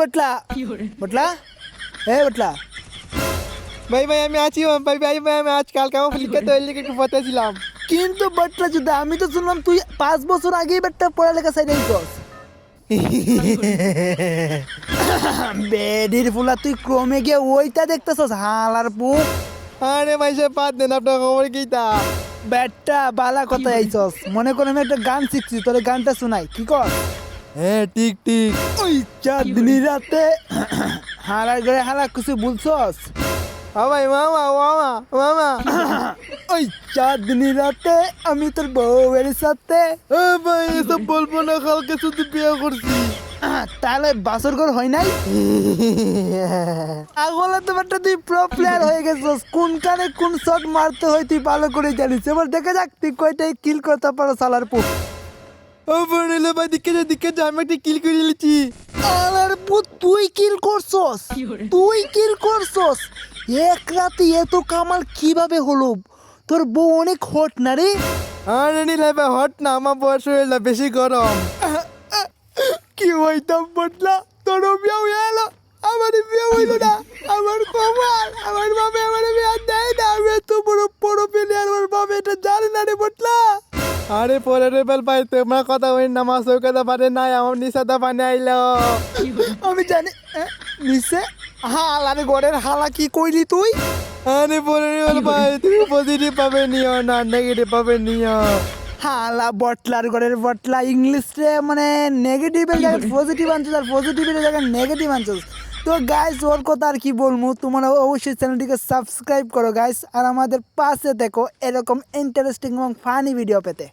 বটলা বটলা এ বটলা ভাই ভাই আমি আছি ভাই ভাই ভাই আমি আজ কালকে আমার পরীক্ষা তো লিখে একটু পথে ছিলাম কিন্তু বটলা যদি আমি তো শুনলাম তুই পাঁচ বছর আগেই বেটা পড়ালেখা সাইড আইছস বেডির ফুলা তুই ক্রমে গিয়ে ওইটা দেখতেছস হালার পুক আরে ভাই সে বাদ দেন আপনার খবর কি তা বেটা বালা কথা আইছস মনে করে আমি একটা গান শিখছি তোর গানটা শোনাই কি কর হ্যাঁ ঠিক ঠিক ওই চাঁদনি রাতে হালার ঘরে হালা কিছু বলছস। ও ভাই মামা মামা মামা। ওই চাঁদনি রাতে আমি তোর বউয়ের সাথে ভাই এসব বলব না কালকে শুধু বিয়ে করছি। তাহলে বাসর ঘর হয় নাই? আগলে তো একটা তুই প্রো প্লেয়ার হয়ে গেছিস। কোন কানে কোন শট মারতে হয় তুই ভালো করে জানিস। এবার দেখে যাক তুই কয়টাই কিল করতে পারো সালার পুক ও বড়লে ভাই দিকে যা দিকে যা আমি একটা কিল করে নিয়েছি। আলার পুত তুই কিল করছস? তুই কিল করছস? এক রাতে এত কামাল কীভাবে হলো? তোর বউ অনেক হট না রে? আরে নিলে ভাই হট না আমার বয়স হয়ে এলো বেশি গরম। কি হইতাম বটলা তোর বিয়ে হয়ে এলো আমার বিয়ে হইল না। আমার কমাল আমার বাবা আমার বিয়ে দেয় না। আমি তো বড় বড় প্লেয়ার আমার বাবা এটা জানে না রে বটলা আরে পরে রেবেল ভাই তোমার কথা ওই না ওকে চৌকাতে পারে নাই আমার নিশাদা পানি আইলো। আমি জানি নিশে? হাল আরে গড়ের হালা কি কইলি তুই? আরে পরে রেবেল ভাই তুমি পজিটিভ পাবে নিও না নেগেটিভ পাবে নিও। হালা বটলার ঘরের বটলা ইংলিশে মানে নেগেটিভের জায়গায় পজিটিভ আনছিস আর পজিটিভের জায়গায় নেগেটিভ আনছিস। তো গাইস ওর কথা আর কি বলব? তোমরা অবশ্যই চ্যানেলটিকে সাবস্ক্রাইব করো গাইস আর আমাদের পাশে দেখো এরকম ইন্টারেস্টিং এবং ফানি ভিডিও পেতে।